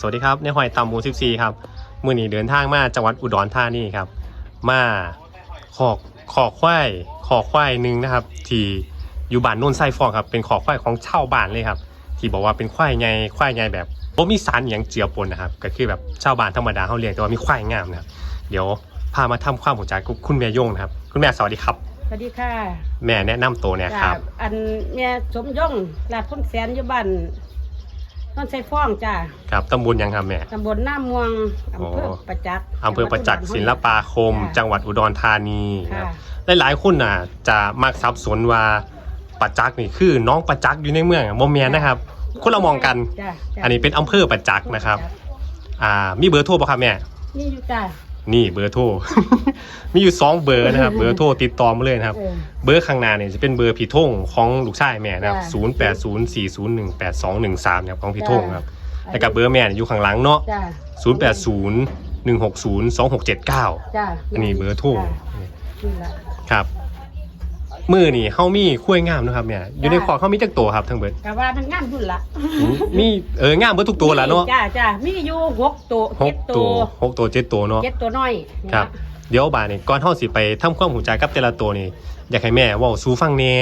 สวัสดีครับในหอยตำหมู14ครับมื่อนี้เดินทางมาจังหวัดอุดรธานีครับ มาขอกขอกควายขอกควายหนึ่งนะครับ ที่อยู่บ้านโน่นไส้ฟองครับ เป็นขอกควายของชาวบ้านเลยครับ ที่บอกว่าเป็นควายไงควายไงแบบบ่มีสารอหย่างเจือปนนะครับ ก็คือแบบชาวบ้านธรรมดาเขาเรียกแต่ว่ามีควายงามนะครับเดี๋ยวพามาทำความรู้จักกับคุณแม่โยงนะครับ คุณแม่สวัสดีครับ สวัสดีค่ะ แม่แนะนำตัวเนี่ยครับจ้าอันเมียสมย่องลาดพ้นแสนอยู่บ้าน นอนใส่ฟ้องจ้าครับตำบลยังครับแม่ ตำบลหน้าม่วงอำเภอโอ้ประจักษ์ อำเภอประจักษ์ศิลปาคม จังหวัดอุดรธานีคค่ะรับหลายๆคนน่ะ จะมักสับสนว่าประจักษ์นี่คือน้องประจักษ์อยู่ในเมืองโมเมียนนะครับ คนละมองกันจ้าจ้าอันนี้เป็นอำเภอประจักษ์นะครับ อ่า มีเบอร์โทรป่ะครับแม่ นี่อยู่จ้า นี่เบอร์โทร มีอยู่สองเบอร์นะครับ เบอร์โทรติดต่อมาเลยนะครับ เออ เบอร์ข้างหน้าเนี่ยจะเป็นเบอร์พี่ทงของลูกชายแม่นะครับ จ้ะ0 8 0 4 0 1 8 2 1 3นะครับของพี่ทงครับจ้ะแล้วกับเบอร์แม่เนี่ยอยู่ข้างหลังเนาะ จ้า0 8 0 1 6 0 2 6 7 9 จ้าอันนี้เบอร์โทร จ้านี่ละครับ มือนี่เฮามีคุ้วยงามนะครับเนี่ยอยู่ในจ้ะขอเขามีจักตัวครับทั้งเบิดกะว่ามันงามดุนละมีเอองามเบิดทุกตัวแหละเนาะจ้าจ้ามีอยู่หกตัวหเจ็กดตัตัววหกตัวเจ็ดตัวเนาะ เจ็ดตัวน้อยครับเดี๋ยวบาดนี่ก่อนเฮาสิไปทำความหูใจกับแต่ละตัวนี่อยากให้แม่เว้าสู่ฟังแหน่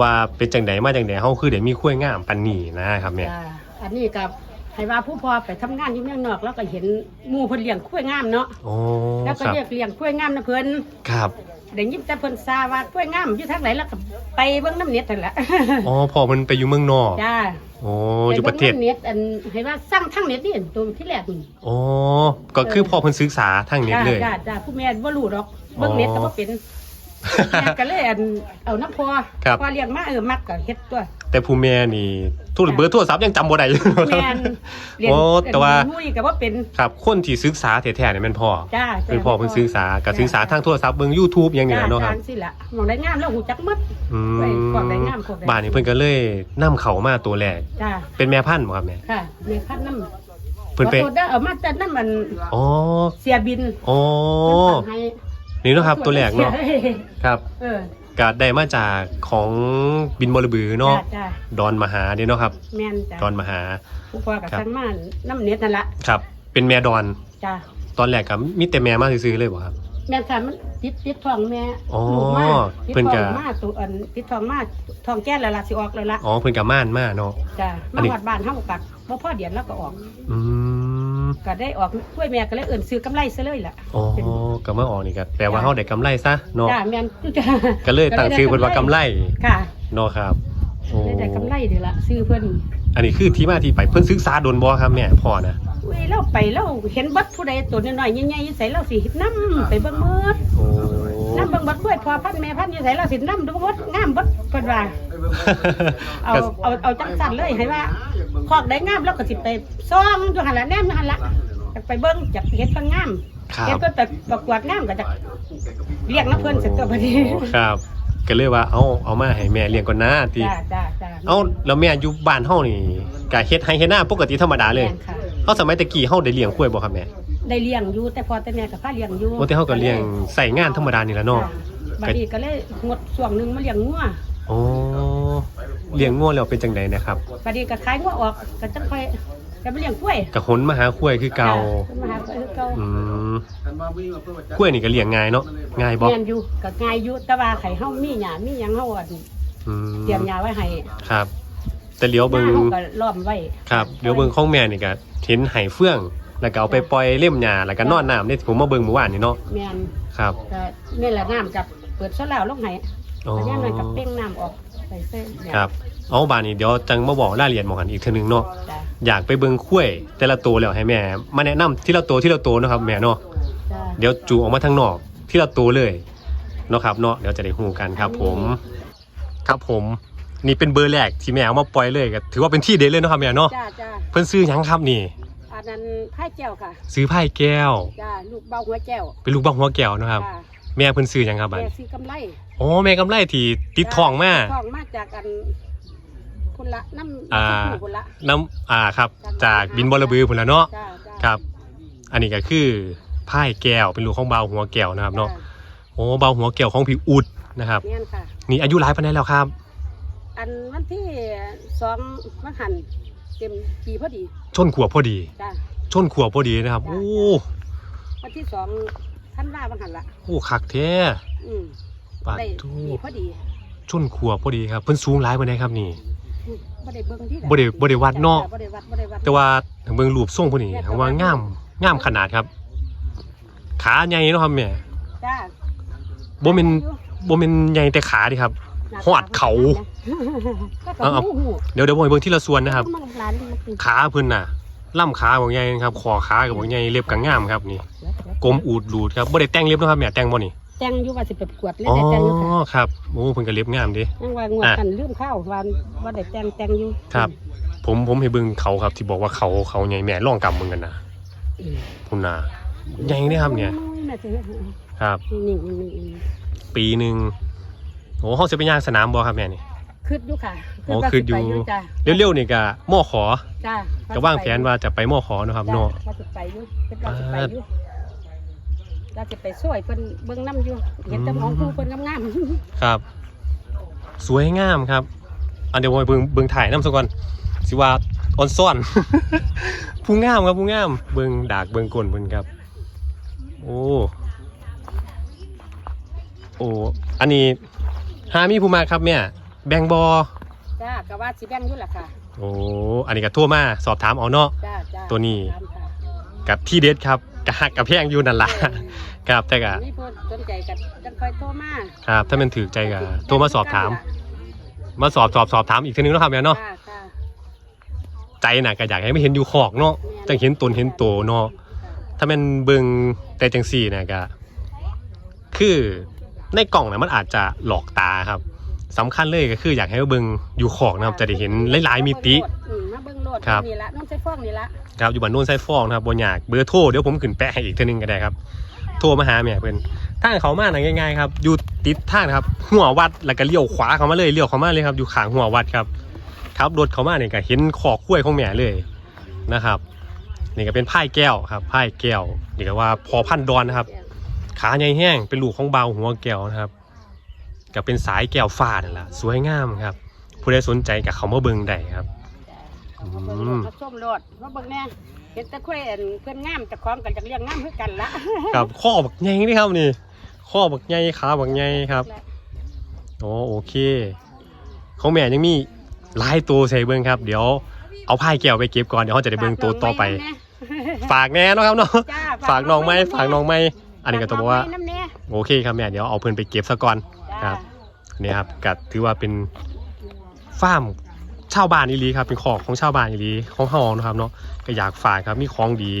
ว่าเป็นจังไดมาจังไดเฮาคือได้มีคุ้วยงามปานนี้นะครับแม่ จ้าอันนี้กับให้ว่าผู้พอไปทำงานอยู่เมืองนอก แล้วก็เห็นหมู่เพิ่นเลี้ยงคุ้วยงามเนาะ โอ้แล้วก็ครับ เรียกเลี้ยงคุ้วยงามนะเพิ่นครับ ได้ยินแต่เพิ่นซาว่าคุ้วยงามอยู่ทางไหนแล้วก็ไปเบิ่งน้ำเน็ตนั่นแหละอ๋อพอมันไปอยู่เมืองนอกจ้าโอ้อยู่ประเทศไบิ่งน้ำเน็ตอันให้ว่าสร้างทางเน็ตนี่ตัวที่แรกนี่อ๋อก็คือพอเพิ่นศึกษาทางเน็ตจ้าเลย จ้าจ้าผู้แม่บ่รู้ดอกเบิ่งเน็ตก็บ่เป็น แม่ก็เลยอันเอาน้ำพอครับ พอเลี้ยงมาเออมักก็เฮ็ดตัว แต่ผู้แม่นี่โทรเบอร์โทรศัพท์ยังจำบ่ได้อยู่ แม่นเรียนโอ้แต่ว่ามุ้ยก็บ่เป็นครับคนที่ศึกษาแท้ๆเนี่ยแม่นพ่อจ้าคือพ่อเพิ่นศึกษากับศึกษาทางโทรศัพท์เบิ่ง YouTube อย่างนี้แหละเนาะครับจ้สิล่ะมองได้งามแล้วหูจักหมด อืไว้มพวกได้งามพวกได้ บ้านนี้เพิ่นก็เลยนํเข้ามาตัวแรก จ้าเป็นแม่พันธุ์บ่ครับแม่ค่ะเมีพัดน้ำเพิ่นไปขอโทษเด้อเอามาแต่น้ำมันอ๋อเสียบินอ๋อเพิ่นฝากให้ นี่เนาะครับตัวแรกเนาะสียครับ เออก็ได้มาจากของบินบรบือเนาะจ้าจ้าดอนมหาเด้เนาะครับ แม่นจ้าดอนมหาผู้พ่อกับครับทั้งมาน้ำเน็ตนั่นละครับ เป็นแม่ดอนจ้าตอนแรกก็มีแต่แม่มาซื้อๆเลยบ่ครับ แม่ค่ะมันติดติดทองแม่อ๋อลูกมาติดเพิ่นทก็ องมาตัวอันติดทองมาทองแก้แล้วล่ะสิออกแล้วล่ะอ๋อเพิ่นก็ม่านมาเนาะ จ้าอัมานนี้ หอดบ้านเฮากัดบ่พอเดือนแล้วก็ออก อืม ก็ได้ออกกล้วยแม่ก็เลยเอิ่นซื้อกำไรซะเลยล่ะอ๋อก็มาออกนี่ก็แปลว่าเฮาได้กำไรซะเนาะจ้าแม่นจ้าก็เลยตั้งชื่อเพิ่นว่ากำไรค่ะเนาะครับโอ้ได้แต่กำไรเดียวละซื้อเพิ่นอันนี้คือที่มาที่ไปเพิ่นศึกษาโดนบ่ครับแม่พ่อนะเว้ยเราไปเราเห็นเบัดผู้ใดตัวน้อยๆใหญ่ๆอยู่ใส่เราสินำไปเบิ่งหมดโอ้นำเบิ่งเบัดกล้วยพอพันแม่พันอยู่ใส่เราสินำดูหมดงามเบัดเพิ่นว่าเอาก็เอาเอาจังสั่นเลยให้ว่า คอกได้งามแล้วก็สิไปซ่องอยู่หั่นละแนมอยู่หั่นละไปเบิ่งจากเฮ็ดเพิ่นงามครัเฮ็ดบเพิ่นไปประกวดงามก็จะเรียกน้ำเพิ่นเสร็จตัวพอดีครับ ก็เลยว่าเอาเอามาให้แม่เลี้ยงก่อนนะติจ้าจ้าจ้าเอาแล้วแม่อยู่บ้านเฮานี่ก็เฮ็ดให้เฮ็ดหน้าปกติธรรมดาเลยแม่นค่ะ เฮาสมัยตะกี้เฮาได้เลี้ยงกล้วยบ่ครับแม่ได้เลี้ยงอยู่แต่พอแต่แม่ก็พาเลี้ยงอยู่โอ้แต่เฮาก็เลี้ยงใส่งานธรรมดานี่แหละเนาะ บัดนี้ก็เลยงดช่วงหนึงมาเลี้ยงงัวโอ้ เลี้ยงงัวแล้วเป็นจังไดนะครับบัดนี้ก็ขายงัวออกก็จังค่อยจะไปเลี้ยงกล้วยก็หนมาหากล้วยคือเก่าจ้ะมาหาก็คือเก่าอืมกล้วยนี่ก็เลี้ยงง่ายเนาะง่ายบ่เรียนอยู่ก็ง่ายอยู่แต่ว่าไข่เฮามีหญ้ามีหยังเฮาอันอืมเตรียมหญ้าไว้ให้ครับ แต่เลี้ยวหเบิ่งน้าเฮาก็ล้อมไว้ครับเดี๋ยวเบิ่งของแม่นี่ก็เห็นไห้เฟื่อง แล้วก็เอาไปปล่อยเล่มหญ้าแล้วก็นอนน้ำนี่ผมมาเบิ่งเมื่อวานนี่เนาะแม่นครับก็นี่แหละน้ำกับเปิดซะแล้วลงให้อ๋ออันนี้มันกับเป้งน้ำออกใส่เส้นเนี่ยครับเอาบานนี้เดี๋ยวจังมาบอกรายละเอียดหมองกันอีกเทีนึงเนาะจ้ะอยากไปเบิ่งคุ้วยแต่ละตัวแล้วให้แม่ มาแนะนำที่ละตัวที่ละตัวเนาะครับแม่เนาะจ้ะเดี๋ยวจูออกมาทางนอกที่ละตัวเลยเนาะครับเนาะเดี๋ยวจะได้ฮู้กันครับ ผม ครับผมนี่เป็นเบอร์แรกที่แม่เอามาปล่อยเลยก็ถือว่าเป็นที่เด็ดเลยเนาะครับแม่เนาะจ้าจ้าเพิ่นซื้อหยังครับนี่ อันนั้นไผ่แก้วค่ะ ซื้อไพ่แก้ว จ้าลูกเบาหัวแก้วเป็นลูกบ้าหัวแก้วเนาะครับ จ้า แม่เพิ่นซื้อหยังครับบัดแม่ซื้อกำไรอ๋อแม่กำไรที่ติดทองมา ทองมาจากอันคุณละน้ำอ่า น้ำคุณละน้ำอ่าครับ จากบินบอระบือพุ่นละเนาะ จ้าจ้าครับ อันนี้ก็คือไพ่แก้วเป็นลูกของเบาหัวแก้วนะครับเนาะจ้โอ้เบาหัวแก้วของพี่อุดนะครับแม่นค่ะ นี่อายุหลายปานใดแล้วครับ อันวันที่สองมหันเต็มปีพอดีชนขวบพอดี จ้าชนขวบพอดีนะครับ โอ้ วันที่สอง ท่านว่าบังหันละโอ้คักแท้อืมปาดได้ทูปีพอดีชนขวบพอดีครับเพิ่นสูงหลายปานใดครับนี่อืมบ่ได้เบิ่งที่บ่ได้บ่ได้วัดเนาะ บ่ได้วัดบ่ได้วัดแต่ว่าเบิ่งรูปทรงพวกนี้ถือว่างามงามขนาดครับ ขาใหญ่เนาะครับแม่จ้าบ่แม่นบ่แม่นใหญ่แต่ขาดิครับ หอดเขาเอาเอาเอาเดี๋ยวเดี๋ยวผมให้เบิ่งทีละส่วนนะครับ มันร้านมันเป็นขาเพิ่นน่ะ ล่ำขาบ่ใหญ่ครับคอขาก็บ่ใหญ่เล็บก็งามครับนี่กลมอูดรูดครับบ่ได้แต่งเล็บเนาะครับแม่แต่งบ่นี่แต่งอยู่ว่าสิไปประกวดเลยอ๋อได้แต่งอยู่ค่ะครับโอ้เพิ่นก็เล็บงามเดิยังว่างวดกันลืมข้าววันว่าได้แต่งแต่งอยู่ครับ ผมผมให้เบิ่งเขาครับ ที่บอกว่าเขาเขาใหญ่แม่ลองกำมึงกันนะอืมพุ่นน่ะใหญ่เด้ครับเนี่ยแม่สิเฮ็ดให้ครับนี่นี่นี่นี่ปีหนึงโอ้เฮาสิไปย่างสนามบ่ครับแม่นี่ คืดอยู่ค่ะอ๋อว่าคืดอยู่สิไปจ้าเร็วๆนี่ก็มอขอจ้าก็วางแผนว่าจะไปมอขอเนาะครับจ้าเนาะว่าสิไปอยู่เป็นว่าสิไปอยู่เราจะไปช่วยเพิ่นเบิ่งน้ำอยู่เห็นแต่ของผู้เพิ่นงามๆครับ สวยงามครับ อันเดี๋ยวผมไปเบิ่งเบิ่งถ่ายน้ำซะก่อนสิว่าออนซ่อน ผู้งามครับผู้งาม เบิ่งดากเบิ่งก้นเพิ่นครับ โอ้โอ้อันนี้หามีผู้มาครับแม่ แบ่งบอจ้าก็ว่าสิแบ่งอยู่ล่ะค่ะโอ้อันนี้ก็โทั่วมาสอบถามเอาเนาะ จ้าจ้าตัวนี้ ตามค่ะกับที่เด็ดครับกะหักกับแพงอยู่นั่นล่ะครับแต่ก็มีผู้สนใจกันจังค่อยโทรมาครับถ้ามันถือใจก็โทรมาสอบถาม มาสอบสอบสอบถามอีกทีนึงเนาะครับแม่เนาะจ้าจ้าใจน่ะก็อยากให้ไม่เห็นอยู่ขอกเนาะจังเห็นตนเห็นโตเนาะ ถ้าแมันเบิ่งแต่จังสี่น่ะก็คือในกล่องน่ะมันอาจจะหลอกตาครับ สำคัญเลยก็คืออยากให้เบิ่งอยู่ขอกนะครับจะได้เห็นหลายๆมิติ อืมมาเบิ่งโลดครับ นี่ละน้องใช้ฟ้องนี่ละครับอยู่บ้านโน้นไส้ฟองนะครับบนอยากเบอร์โทรเดี๋ยวผมขึ้นแปะให้อีกเทีนึงก็ได้ครับ โทรมาหาแม่เพิ่นทางเขามาน่ะง่ายๆครับอยู่ติดทางนะครับหัววัดแล้วก็เลี้ยวขวาเขามาเลยเลี้ยวเขามาเลยครับอยู่ข้างหัววัดครับครับรถเขามาเนี่ยก็เห็นขอกกล้วยของแม่เลยนะครับนี่ก็เป็นไพ่แก้วครับไพ่แก้วนี่ก็ว่าพอพันธุ์ดอนนะครับ ขาใหญ่แห้งเป็นลูกของเบาหัวแก้วนะครับ ก็เป็นสายแก้วฟ้านั่นแหละสวยงามครับ ผู้ใดสนใจกับเขามาเบิ่งได้ครับอืมมาเบิ่งโลดมาส้มโลดมาเบิ่งแน่เห็นแตะคุยอันเพื่อนงามจะคล้องกันจากเลี้ยงงามคือกันละครับข้อบักใหญ่นี่ครับนี่ข้อบักใหญ่ขาบักใหญ่ครับโอ้โอเคของแม่ยังมีหลายตัวใส่เบิ้งครับ เดี๋ยวเอาพายแก้วไปเก็บก่อนเดี๋ยวเขาจะได้เบิ้งตัวต่อไป ฝากแน่เนาะครับเนาะจ้ฝากน้องไหมฝากน้องไหมอันนี้ก็ต้องบอกว่าฝน้ำแน่โอเคครับแม่เดี๋ยวเอาเพิ่นไปเก็บซะก่อนจ้า ครับนี่ครับก็ถือว่าเป็นฟาร์มชาวบ้านอีลีครับเป็นของของชาวบ้านอีลีของเฮานะครับเนาะก็อยากฝากครับมีของดี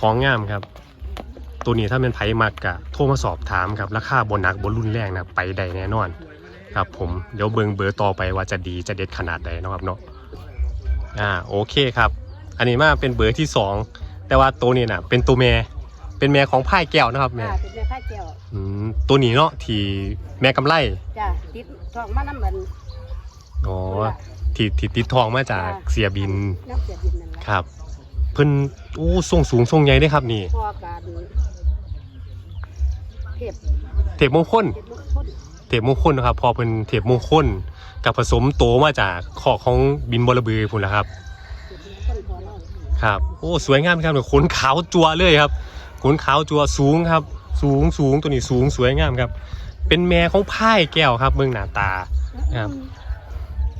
ของงามครับ ตัวนี้ถ้าเป็นไผมักกะโทรมาสอบถามครับราคาบนนักบนรุ่นแรงนะไปได้แน่นอนครับผมเดี๋ยวเบิงเบอร์ต่อไปว่าจะดีจะเด็ดขนาดใดนะครับเนาะอ่าโอเคครับ อันนี้มาเป็นเบอร์ที่สองแต่ว่าตัวนี้น่ะเป็นตัวแม่ เป็นแม่ของไพ่แก้วนะครับแม่จ้าเป็นแม่ผ้าเจียวอืมตัวนี้เนาะที่แม่กำไรจ้าติดทองมาน้ำมัน อ๋อที่ที่ติดทองมาจากเสียบินน้ำเสียดินนั่นแหละครับ เพิ่นโอ้ทรงสูงทรงใหญ่ได้ครับนี่ พอการเทพเทพมงคล เทพมงคลเทพมงคลนะครับ พอเป็นเทพมงคลกับผสมโตมาจากขอกของบินบอระบือพุ่นละครับ เทพมงคลพอแล้วครับ โอ้ สวยงามครับขนขาวจัวเลยครับ ขนขาวจัวสูงครับ สูงสูงตัวนี้สูงสวยงามครับ เป็นแม่ของพายแก้วครับเมืองหน้าตาครับ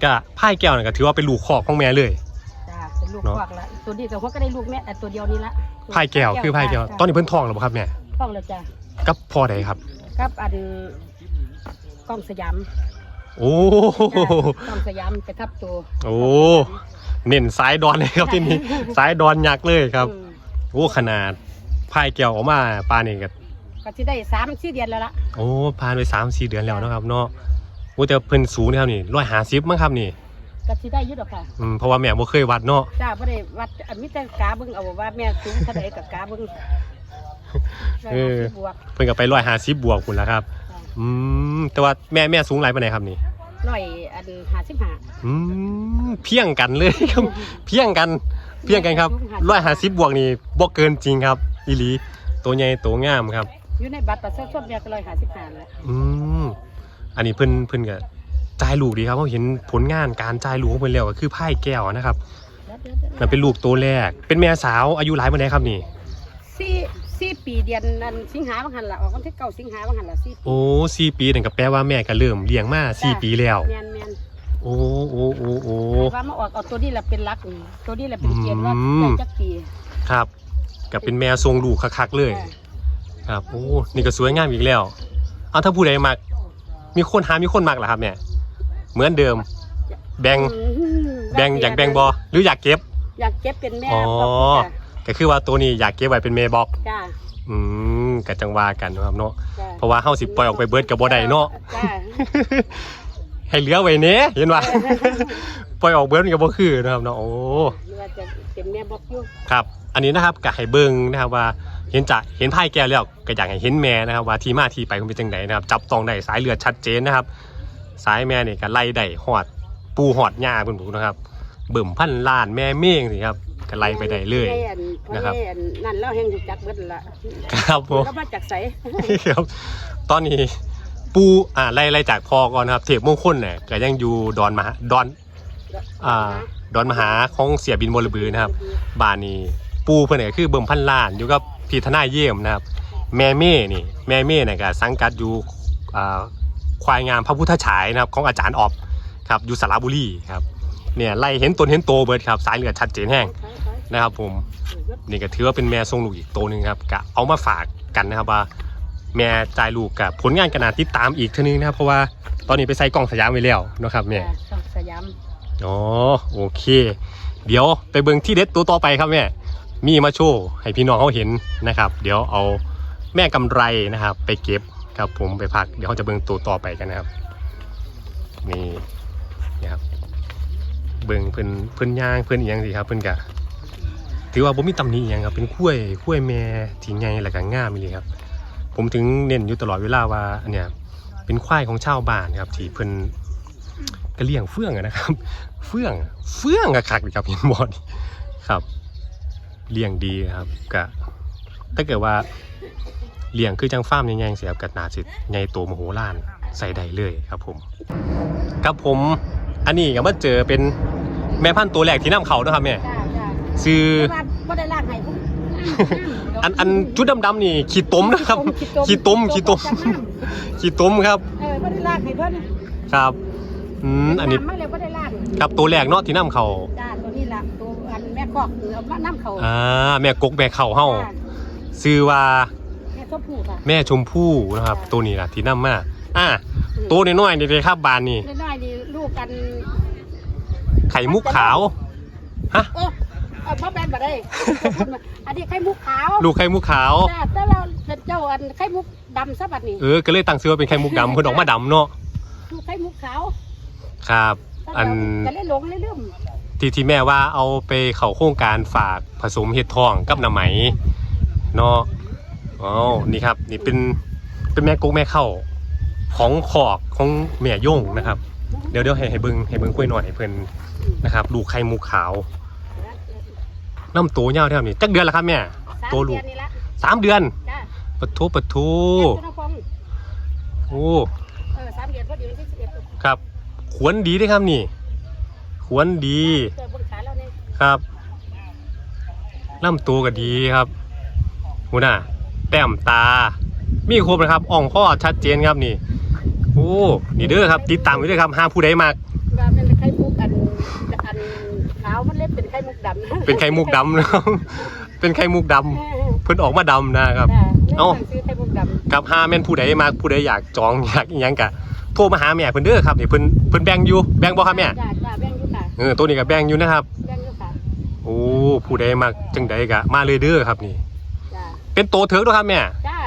ก็พายแก้วนี่ก็ถือว่าเป็นลูกขอกของแม่เลย จ้าเป็นลูกเนาะควักละตัวนี้กับพวกก็ได้ลูกแม่แต่ตัวเดียวนี้ละพายแก้วคือพายแก้วตอนนี้เพิ่นท้องแล้วบ่ครับแม่ท้องแล้วจ้ากับพ่อใดครับกับอันกล้องสยามโอ้กล้องสยามไปทับตัวโอ้เน้นสายดอนเลยครับที่นี่สายดอนยักษ์เลยครับอืมโอ้ขนาด พายแก้วออกมาปลานี่ก็ก็ที่ได้สามสี่เดือนแล้วล่ะโอ้ผ่านไปสามสี่เดือนแล้วเนาะครับเนาะโอ้แต่เพิ่นสูงนะครับนี่ร้อยหาสิบมั้งครับนี่ก็ที่ได้อยุดหรอกค่ะอืมเพราะว่าแม่บ่เคยวัดเนาะจ้าบ่ได้วัดอันมิแต่กาเบิ่งเอาว่าแม่สูงเท่าใดกับกาเบิ่งเออบวกเพิ่นก็ไปร้อยหาสิบบวกคุณแล้วครับจ้ะอืมแต่ว่าแม่แม่สูงหลายปานใดครับนี่ร้อยอันห้าสิบห้าอืมเพียงกันเลยครับ เพียงกัน เพียงกันครับร้อยหาสิบบวกนี่บ่เกินจริงครับ อีหลีตัวใหญ่ตัวงามครับ อยู่ในบัตรประชาชนแม่ก็ร้อยห้าสิบห้าแหละอืมอันนี้เพิ่นเพิ่นก็จ่ายลูกดีครับเพราะเห็นผลงานการจ่ายลูกของเพิ่นแล้วก็คือไพ่แก้วนะครับนั่นเป็นลูกตัวแรก เป็นแม่สาวอายุหลายปานใดครับนี่สี่สี่ปีเดือนนั้นสิงหาบางหันละออกวันที่เก้าสิงหาบางหันละสี่ปีโอ้สี่ปีนั่นก็แปลว่าแม่ก็เริ่มเลี้ยงมาสี่ปีแล้ว แมนแมนโอ้โอ้โอ้โอ้ ว่ามาออกเอาตัวนี้แหละเป็นหลักนี่ตัวนี้แหละเป็นเกียรติว่าอืม ได้จักปี ครับ ก็เป็นแม่ทรงลูกคักๆเลย ครับโอ้นี่ก็สวยงามอีกแล้วเอาถ้าผู้ใดมัก มีคนหามีคนมักเหรอครับเนี่ยเหมือนเดิม แบ่งอืมแบ่งอยากแบ่งบอหรืออยากเก็บ อยากเก็บเป็นแม่อ๋อบอกจ้ะก็คือว่าตัวนี้อยากเก็บไว้เป็นเมบอกจ้าอืมกะจังว่ากันเนาะครับเนาะจ้าเพราะว่าเฮาสิปล่อยออกไปเบิดกับบ่ได้เนาะจ้าให้เหลือไว้เน้เห็นว่าปล่อยออกเบิดมันก็บ่คือนะครับเนาะโอ้หรือว่าจะเป็นแม่บอกอยู่ครับ อันนี้นะครับก็ให้เบิ่งนะครับว่าเห็นจะเห็นไพ่แก้วแล้วก็อยากให้เห็นแม่นะครับว่าที่มาที่ไปมันเป็นจังไดนะครับจับต้องได้สายเลือดชัดเจนนะครับ สายแม่นี่ก็ไล่ได้หอด ปูหอดหญ้าเพิ่นพูดนะครับ เบิ่มพันล้านแม่เม่งสิครับก็ไล่ไปได้เลยแม่อันนะครับแม่อันนั่นเราแห่งรู้จักเบิดละครับผมแล้วมาจากไสครับ ตอนนี้ปูอ่าไล่ไล่จากพอก่อนนะครับ เทพมงคลเนี่ยก็ยังอยู่ดอนมหาดอนอ่าดอนมหาของเสียบินบรบือนะครับบ้านนี้ ปูเพื่อนก็คือเบิ่มพันล้านอยู่กับพี่ทนายเยี่ยมนะครับ แม่เม่นี่แม่เม่เนี่ยก็สังกัดอยู่อ่าควายงามพระพุทธฉายนะครับของอาจารย์ออบครับอยู่สระบุรีครับเนี่ยไล่เห็นตนเห็นโตเบิดครับสายเลือดชัดเจนแห้งนะครับผมนี่ก็ถือว่าเป็นแม่ทรงลูกอีกตัวหนึ่งครับกะเอามาฝากกันนะครับว่า แม่จ่ายลูกกับผลงานกระนาติดตามอีกเท่านึงนะครับเพราะว่าตอนนี้ไปใส่กล่องสยามไว้แล้วเนาะครับแม่จ้ะช่องสยามอ๋อโอเค เดี๋ยวไปเบิ่งที่เด็ดตัวต่อไปครับแม่ มีมาโชว์ให้พี่น้องเขาเห็นนะครับ เดี๋ยวเอาแม่กำไรนะครับ ไปเก็บครับผมไปพักเดี๋ยวเขาจะเบิ่งตัวต่อไปกันนะครับนี่นี่ครับเบิ่งเพิ่นเพิ่นย่างเพิ่นอีหยังสิครับเพิ่นกะถือว่าบ่มีตำหนิอีหยังครับเป็นคุ้วยคุ้วแม่ที่ใหญ่และก็ง่ามอีหลีครับ ผมถึงเน้นอยู่ตลอดเวลาว่าอันเนี้ยเป็นควายของชาวบ้านครับที่เพิ่นก็เลี้ยงเฟื่องนะครับ เฟื่องเฟื่องอะคักเลยครับเห็นบอลครับ เลี้ยงดีครับกะถ้าเกิดว่าเลี้ยงคือจังฟาร์มใหญ่ๆเสียกับนาสิใหญ่โตมโหฬารใส่ได้เลยครับผม ครับผมอันนี้ก็มาเจอเป็นแม่พันธุ์ตัวแรกที่นำเขานะครับแม่จ้าจ้าซื้อแต่ว่าบ่ได้ลากให้ผมอันอันจุดดำๆนี่ขีดต้มนะครับขีดต้มขีดต้มขีดต้มครับเออบ่ได้ลากให้เพิ่นครับอืมอันนี้มาเลยบ่ได้ลากครับตัวแรกเนาะที่นำเขาจ้าตัวนี้ล่ะตัว อันแม่คอกเอามาน้ำเขาอ่าแม่กกแม่เข่าเฮาจ้ซื้อว่าแม่ชมพู่ค่ะแม่ชมพู่นะครับ ตัวนี้ล่ะที่นำมาอ่าตัวน้อยๆนี่เลยครับบานนี่น้อยๆนี่ลูกกัน ไข่มุกขาวฮะเออเออพ่อแม่นบ่ได้ อันนี้ไข่มุกขาว ลูกไข่มุกขาวจ้าแต่เราเป็นเจ้าอันไข่มุกดำซะบัดนี้ เออ ก็เลยตั้งชื่อว่าเป็นไข่มุกดำเพิ่นออกมาดำเนาะ ลูกไข่มุกขาว ครับ อันก็เลยหลงเลยลืม ที่ที่แม่ว่าเอาไปเข้าโครงการฝากผสมเห็ดทองกับน้ำไหมเนาะอ๋อนี่ครับ นี่เป็นเป็นแม่กกแม่เข้าของขอกของแม่ย่งนะครับ เดี๋ยวเดี๋ยวให้ให้เบิ้งให้เบิ้งกล้วยหน่อยให้เพิ่นนะครับลูกไข่มุกขาวน้ำโตเหี่ยวเท่านี้จักเดือนแล้วครับแม่สามตัวลูกเดือนนี่ละสามเดือนจ้าปะทุปะทุแม่ตัวน้องฟองโอ้เออสามเดือนพอดีวันที่สิบเอ็ดครับ ขวนดีเด้อครับนี่ ขวนดีเกิดบนขาแล้วเนี่ยครับลำตัวก็ดีครับหูน่ะแต้มตา มีครบนะครับอ่องข้อชัดเจนครับนี่โอ้นี่เด้อครับ ติดตามไว้ด้วยครับห้ามผู้ใดมากว่าเป็นไข่มุกอันอันขาวมันเล็บเป็นไข่มุกดำเป็นไข่มุกดำนะครับเป็นไข่มุกดำเออเพิ่นออกมาดำนะครับจ้ะเอ้าซื้อไข่มุกดำกับห้าแม่นผู้ใดมากผู้ใดอยากจองอยากอิหยังกะโทรมาหาแม่เพิ่นเด้อครับนี่เพิ่นเพิ่นแบ่งอยู่แบ่งบ่ครับแม่จ้าจ้าแบ่งอยู่ค่ะ เออตัวนี้ก็แบ่งอยู่นะครับ แบ่งอยู่ค่ะโอ้ผู้ใดมากจังใดกะมาเลยเด้อครับนี่ จ้าเป็นโตเถิกด้วยครับแม่ จ้า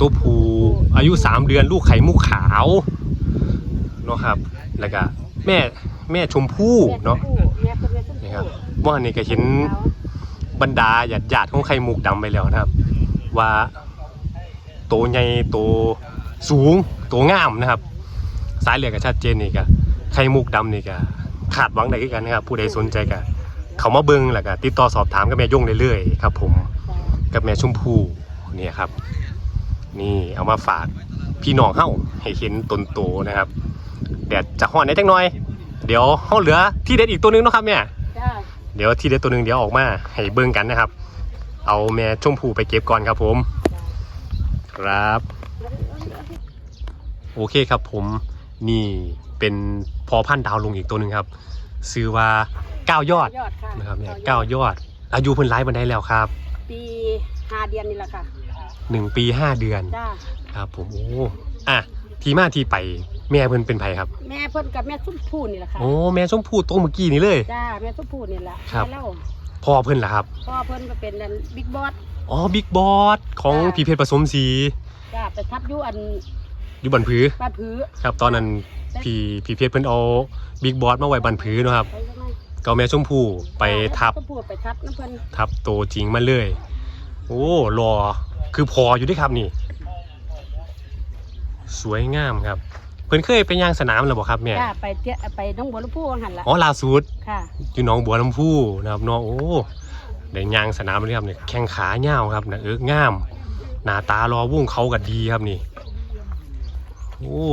ตัวผู้อายุ3เดือนลูกไข่มุกขาวเนาะครับ แล้วก็แม่แม่ชมพู่แม่ชมเนาะพู่แม่เป็นแม่ชมนี่ครัพู่บว่านี่ก็เห็นขาวบรรดาญาติญาติๆของไข่มุกดำไปแล้วนะครับ ว่าโตใหญ่โตสูงโตงามนะครับ สายเหลือก็ชัดเจนนี่ก็ไข่มุกดำนี่ก็ ขาดหวังได้คือกันนะครับ ผู้ใดสนใจก็เขามาเบิ่งแล้วก็ติดต่อสอบถามกับแม่ยงได้เลยครับ ผมจ้ากับแม่ชมพู่เนี่ยครับ นี่เอามาฝากพี่น้องเฮ้าให้เห็นตนโตนะครับแดดจะห่อนได้จังหน่อย เดี๋ยวเฮาเหลือที่เด็ดอีกตัวหนึงเนาะครับแม่จ้าเดี๋ยวที่เด็ดตัวหนึ่งเดี๋ยวออกมาให้เบิ่งกันนะครับ เอาแม่ชมพูไปเก็บก่อนครับผม ครับ โอเคครับผมนี่เป็น พอพันธุ์ดาวลงอีกตัวหนึ่งครับซื้อว่าก้าวยอดยอดค่ะนะครับเนี่ยก้าวยอด อายุเพิ่นไล่บันไดแล้วครับ ปีห้าเดือนนี่แหละค่ะหนึ่งปีห้าเดือนจ้าครับผมโอ้อะทีมาที่ไปแม่เพิ่นเป็นไผครับ แม่เพิ่นกับแม่ชุ่มพูนี่แหละค่ะโอ้แม่ชมพูโตเมื่อกี้นี่เลย จ้าแม่ชุ่มพูนี่แหละครับแม่เล่าพ่อเพิ่นล่ะครับพ่อเพิ่นก็เป็นนั่นบิ๊กบอสอ๋อบิ๊กบอสของจ้าพี่เพชรผสมสีจ้าไปทับอยุอัน อยู่บันผือบ้านผือครับ ตอนนั้นพี่พี่เพชรเพิ่นเอาบิ๊กบอสมาไว้บันผือเนาะครับไปทำไมก็เอาแม่ชมพูไปทับชุ่มพูไปทับน้ำเพิ่นทับโตจริงมาเลย โอ้รอคือพออยู่ด้วยครับนี่ สวยงามครับ เพิ่นเคยไปย่างสนามแล้วบ่ครับแม่ จ้าไปเที่ยไปน้องบัวลำพูหันละอ๋อล่าสุดค่ะ อยู่หน้องบัวลำพูนะครับเนาะโอ้ได้ย่างสนามเลยครับเนี่ยแข้งขาเง่าวครับนะเอิกงาม หน้าตารอวุ่งเขากันดีครับนี่ โอ้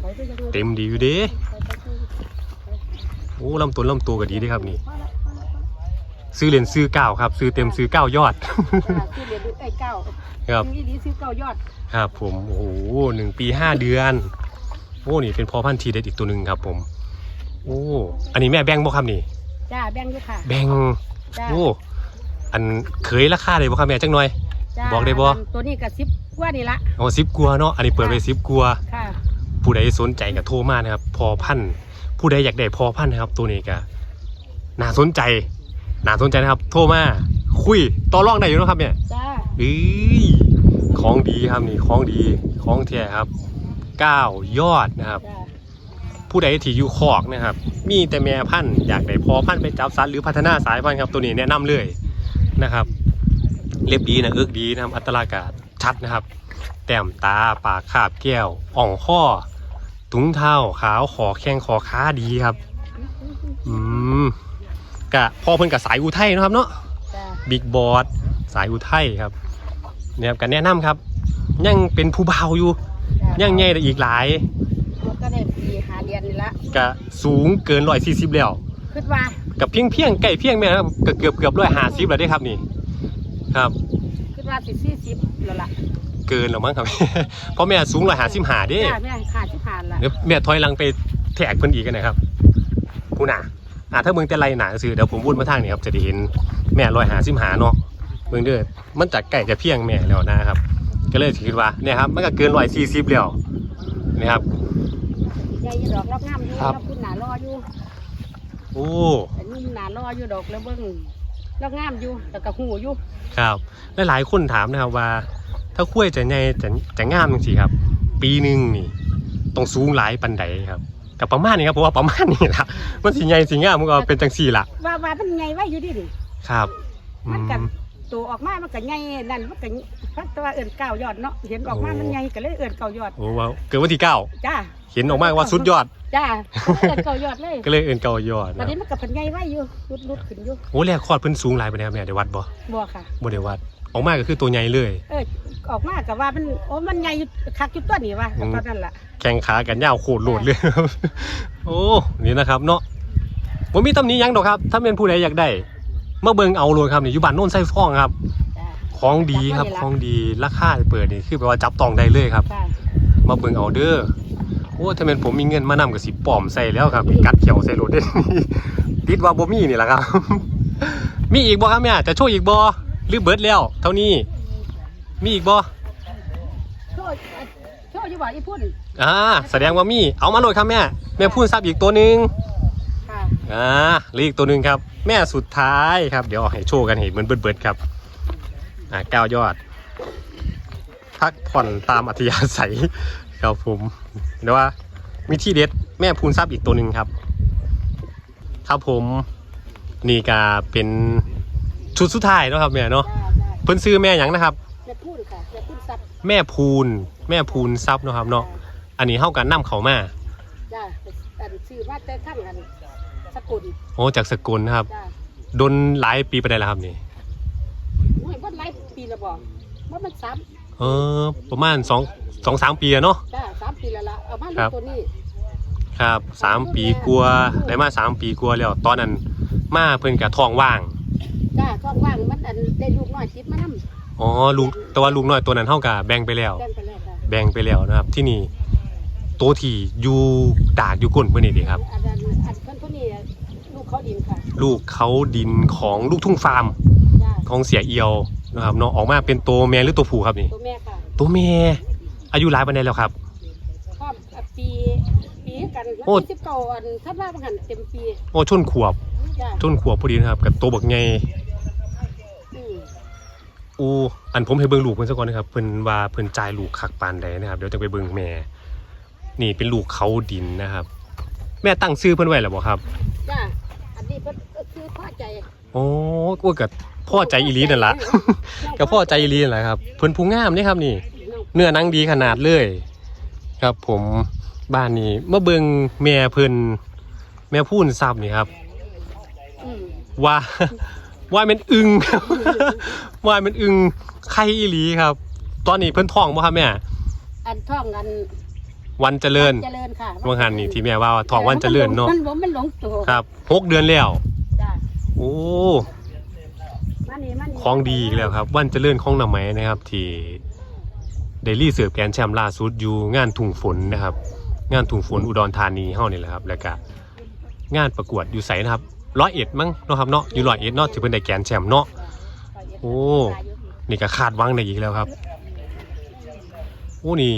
ไปไปจะดูเต็มดีอยู่เด้ไปไปดูโอ้ลำต้นลำตัวก็ดีเด้ครับนี่ ซื้อเหรียญซื้อเก้าครับ ซื้อเต็มซื้อเก้ายอดจ้าซื้อเหรียญไอ้เก้าครับซื้อดีซื้อเก้ายอด ครับผม โอ้โหหนึ่งปีห้าเดือน โอ้นี่เป็นพ่อพันธุ์ทีเด็ดอีกตัวหนึ่งครับผม โอ้ อันนี้แม่แบงบ่ครับนี่ จ้าแบ่งอยู่ค่ะ แบงจ้าโอ้ อันเคยราคาเลยบ่ครับแม่จังหน่อย จ้าบอกได้บ่ ตัวนี้กับซิปกว่านี่ละโอ้สิบกัวาเนาะอันนี้เปิดไปสิบกัวาค่ะผู้ใดสนใจก็โทรมานะครับ พอพันธุ์ผู้ใดอยากได้พอพันธุ์นะครับ ตัวนี้ก็น่าสนใจน่าสนใจนะครับ โทรมาคุยต่อรองได้อยู่เนาะครับเนี่ย จ้าเอ้ยของดีครับนี่ของดีของแท้ครับเก้ายอดนะครับ จ้าผู้ใดที่อยู่คอกนะครับ มีแต่แม่พันธุ์อยากได้พอพันธุ์ไปจับสัตว์หรือพัฒนาสายพันธุ์ครับตัวนี้แนะนำเลยนะครับ เล็บดีนะเอิกดีนะครับ อัตรากาศชัดนะครับ แต้มตาปากคาบแก้ว อ่องข้อ ถุงเท้าขาวขอแข้งขอขาดีครับ อืมกะพ่อเพิ่นกับสายอุทัยเนาะครับเนาะจ้าบิ๊กบอสสายอุทัยครับเนี่ยครับกันแนะนำครับ ยังเป็นผู้เบาวอยู่จ้ายังใหญ่ได้อีกหลายมันก็ได้ปีหาเดือนนี่ละกะสูงเกินร้อยสี่สิบแล้วคิดว่ากับเพียงเพียงใกล้เพียงแม่นะครับก็เกือบเกือบร้อยห้าสิบแล้วได้ครับนี่ ครับ คิดว่าสิสี่สิบแล้วล่ะเกินแล้วมั้งครับ เพราะแม่สูงร้อยห้าสิบห้าเด้จ้าแม่ขาดที่ผ่านละเดี๋ยวแม่ถอยหลังไปแทกเพิ่นอีกกันนะครับผู้หนาอ่าถ้าเมืองแต่ไรหนาซื้อเดี๋ยวผมพูดมาทางนี้ครับจะได้เห็นแม่ร้อยห้าสิบห้าเนาะเมืองเด้อมันจากใกล้จะเพียงแม่แล้วนะครับ ก็เลยคิดว่าเนี่ยครับมันก็เกินร้อยสี่สิบแล้วนะครับ ยายดอกรับงามอยู่ครับ รับคุณหนารออยู่โอ้ แต่นี่หนารออยู่ดอกแล้วเบิ้ง รับงามอยู่แต่ก็หูอยู่ครับหลายๆคนถามนะครับว่า ถ้าคุ้ยจะใหญ่จะจะงามจริงๆครับ ปีหนึ่งนี่ต้องสูงหลายปันใดครับกับประมาณนี้ครับเพราะว่าประมาณนี้ละมันสิใหญ่สิงามมันก็เป็นจังสี่ละว่าว่ามันไงไว้อยู่ดิดิครับอืมันกันมตัวออกมา มันก็ไงนั่นมันก็พักตัวาเอิ่นเก้ายอดเนาะเห็นออกมาโอ้มันไงก็เลยเอิ่นเก้ายอดโอ้ว้าวเกิดวันที่เก้าจ้าเห็นออกมาว่าสุดยอด จ้าเอิ่นเก้ายอดเลยก็เลยเอินเก้ายอดตอนนะนี้มันกับพันไงไว้อยู่รุดรุดขึ้นอยู่โอ้แรกคลอดเพิ่นสูงหลายไปแล้วแม่ได้วัดบ่บัวค่ะ บ่ได้วัดออกมาก็คือตัวใหญ่เลย เออออกมากับว่ามันโอ้มันไงคักจุดต้นนี่วะอืม ตอนนั้นล่ะแข้งขากันยาวโคตรโลดเลยครับโอ้นี่นะครับเนาะผมมีตำหนี้ยังดอกครับ ถ้าเป็นผู้ใดอยากได้มาเบิ่งเอาเลยครับนี่อยู่บ้านโน่นไส้ฟ้องครับ จ้า ของดีครับจับไว้เลยล่ะ ของดีราคาเปิดนี่คือแปลว่าจับต้องได้เลยครับ จ้ามาเบิ่งเอาเด้อ โอ้ถ้าเป็นผมมีเงินมานำกับสิปลอมใส่แล้วครับไปกัดเขียวใส่รถเด้ติดว่าบ่มีนี่แหละครับ มีอีกบ่ครับแม่จะโชว์อีกบ่หรือเบิดแล้ว เท่านี้ มีอีกบ่โชว์โชว์อยู่บ่อีพุ่นอ่าแสดงว่ามี เอามาโหลดครับแม่แม่พูดซับอีกตัวหนึงค่ะอ่าเหลืออีกตัวหนึ่งครับ แม่สุดท้ายครับ เดี๋ยวเอาให้โชว์กันเห็นเหมือนเบิดๆครับอ่าเก้ายอด พักผ่อนตามอัธยาศัยครับผมเดี๋ยวว่ามีที่เด็ดแม่พูนทรัพย์อีกตัวหนึ่งครับ ครับผมนี่ก็เป็นชุดสุดท้ายเนาะครับแม่เนาะจ้าจ้าเพิ่นซื้อแม่หยังนะครับ แม่พูดค่ะแม่พูดซับแม่พูน แม่พูนทรัพย์เนาะครับเนาะอันนี้เฮากันนํเขามาจ้าอันชื่อว่าแต่ข้างกันสกุลโอ้จากสกลนะครับจ้าโดนหลายปีไปได้แล้วครับนี่โอ้ยบ่หลายปีและบ่ว่ามันสาม เออ ประมาณสองสองสามปีอะเนาะ จ้าสามปีแล้วล่ะเอามาครัลูกบ ตัวนี้ครับสามปีกลัวาได้มาสามปีกลัวาแล้ว ตอนนั้นมาเพิ่นกับท้องว่าง จ้าท้องว่างมันอันได้ลูกน้อยติดมานำอ๋อลูกแต่ว่าลูกน้อยตัวนั้นเฮากะแบ่งไปแล้วแบ่งไปแล้วค่ะแบ่งไปแล้วนะครับ ที่นี่ตัวที่อยู่ดากอยู่ก้นเพิ่นนี่ดีครับ อันนั้นอันเพิ่นผู้นี้ลูกเขาดินค่ะลูกเขาดินของลูกทุ่งฟาร์มจ้าของเสียเอียว นะครับเนาะออกมาเป็นตัวแม่หรือตัวผู้ครับนี่ตัวแม่ค่ะตัวแม่อายุหลายปานใดแล้วครับครอบปีปีกันโอ้สิบเก้าอันถ้าว่าบางหันเต็มปีโอ้ชนขวบจ้าชนขวบพอดีนะครับ กับตัวบักไงอืมอูอันผมให้เบิ่งลูกเพิ่นซะก่อนนะครับเพิ่นว่าเพิ่นจ่ายลูกคักปานใดนะครับเดี๋ยวจะไปเบิ่งแม่ นี่เป็นลูกเขาดินนะครับ แม่ตั้งชื่อเพิ่นไว้แล้วบ่ครับจ้าอันนี้เพิ่นก็คือพ่อใจโอ้ก็กับ พ่อใจอีหลีนั่นละ กับพ่อใจอีหลีนั่นแหละครับเพิ่นผู้งามนี่ครับนี่ เนื้อหนังดีขนาดเลย ครับผมบ้านนี้เมื่อเบิงแม่เพิ่นแม่พูนซับนี่ครับ อืมว่า ว่าเป็นอึงครับ ว่าเป็นอึงไข่อีหลีครับ ตอนนี้เพิ่นท้องบ่ครับแม่อันท่องอันวันเจริญเจริญค่ะว่าหันนี่ที่แม่ว่าท้องวันเจริญเนาะมันบ่มันหลงตัวครับหกเดือนแล้วจ้าโอ้มานี่มานี่ ของดีอีกแล้วครับ วันเจริญของหน่อไม้นะครับ ที่เดลี่เสิร์ฟแกนแชมป์ล่าสุดอยู่งานถุงฝนนะครับ งานถุงฝนอุดรธานีเฮานี่แหละครับ แล้วก็งานประกวดอยู่ไสนะครับร้อยเอ็ดมั้งเนาะครับเนาะอยู่ร้อยเอ็ดเนาะที่เพิ่นได้แกนแชมป์เนาะโอ้นี่ก็คาดหวังได้อีกแล้วครับโอ้นี่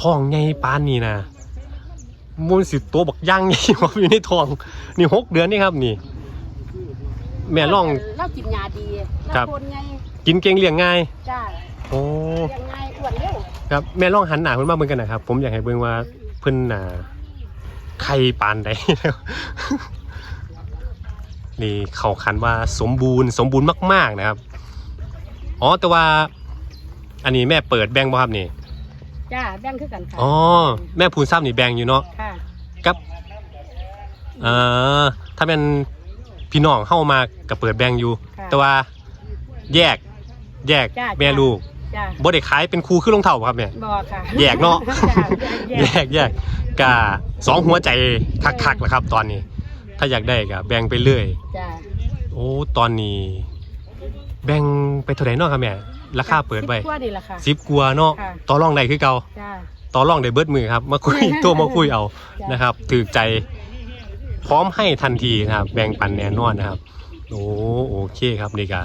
ทองใหญ่ปานนี่นะมันสิตัวบักย่างใหญ่อยู่ในทองนี่หกเดือนนี่ครับนี่ แม่ลอง เรากินยาดีครับเราคนไงกินเก่งเลี้ยงง่ายจ้าโอ้ยังไงอ้วนเร็วครับแม่ลองหันหน้าเพิ่นมาเบิ่งกันนะครับ ผมอยากให้เบิ่งว่าเพิ่นน่ะไข่ปานใด นี่เขาคันว่าสมบูรณ์สมบูรณ์มากๆนะครับ อ๋อแต่ว่า อันนี้แม่เปิดแบงค์บ่ครับนี่ จ้าแบ่งคือกันค่ะอ๋อแม่พูนซ้ำนี่แบงค์อยู่เนาะค่ะกับเอ่อถ้าเป็น พี่น้องเข้ามากับเปิดแบงค์อยู่ ค่ะแต่ว่าแยกแยกจ้ะ แม่ลูกจ้าบ่ได้ขายเป็นครูขึ้นรองเท้าบ่ครับเนี่ยบ่ค่ะแยกเนาะ จ้แยแยกกแยกกะสองหัวใจคักๆแหละครับ ตอนนี้ ถ้าอยากได้ก็แบ่งไปเรื่อย จ้าโอ้ตอนนี้ แบ่งไปเท่าไหร่เนาะครับแม่ราคาเปิดไว้สิบกว่านี่แหละค่ะ สิบกัวาเนาะค่ะ ต่อรองได้คือเก่า จ้าต่อรองได้เบิดมือครับ มาคุย โทรมาคุยเอาจ้ะนะครับถือใจ พร้อมให้ทันทีนะครับแบ่งปันแน่นอนนะครับโอ้โอเคครับนี่ก็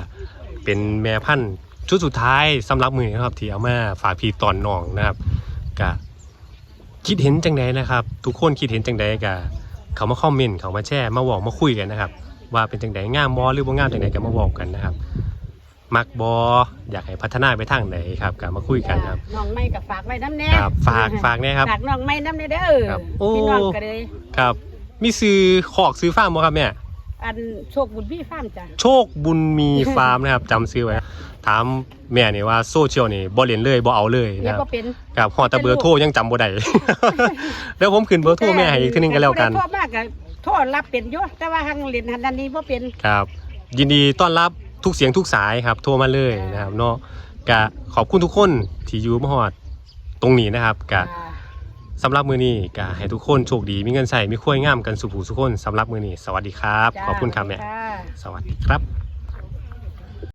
เป็นแม่พันธุ์ชุดสุดท้ายสำหรับมือนะครับที่เอามาฝากพี่ตอนน้องนะครับก็คิดเห็นจังใดนะครับ ทุกคนคิดเห็นจังใดก็เขามาคอมเมนต์เขามาแชร์มาบอกมาคุยกันนะครับ ว่าเป็นจังใดงามบอหรือบ่งามจังใดก็มาบอกกันนะครับมักบออยากให้พัฒนาไปทางไหนครับก็มาคุยกันครับน้องไม่กับฝากไว้น้ำแน่ครับฝากฝากแน่ครับฝากน้องไม่น้ำแน่เด้อครับโอ้พี่น้องก็เลยครับ มีซื้อขอกซื้อฟาร์มบ่ครับเนี่ยอันโชคบุญพี่ฟ้ามจ้ะโชคบุญมีฟาร์มนะครับจำซื้อไว้ ถามแม่นี่ว่าโซเชียลนี่บ่เล่นเลยบ่เอาเลยเรียนะกครับว่าเป็นกับฮอดแต่เบอร์โทรยังจำบ่ได้ แล้วผมขึ้นเบอร์โทรแม่ให้อีกทีหนึงก็แล้วกันโทรมากก็โทรรับเป็นอยู่แต่ว่าหังเรียนหันอันนี้บ่เป็น ครับ ยินดีต้อนรับทุกเสียงทุกสายครับ โทรมาเลยนะครับเนาะกะขอบคุณทุกคนที่อยู่มาฮอดตรงนี้นะครับกะ อ่า สำหรับมือนี้กะให้ทุกคนโชคดีมีเงินใส่มีคุ้ยงามกันสุขูสุขคนสำหรับมือนี้ สวัสดีครับจ้าขอบคุณครับแม่ะสวัสดีครับ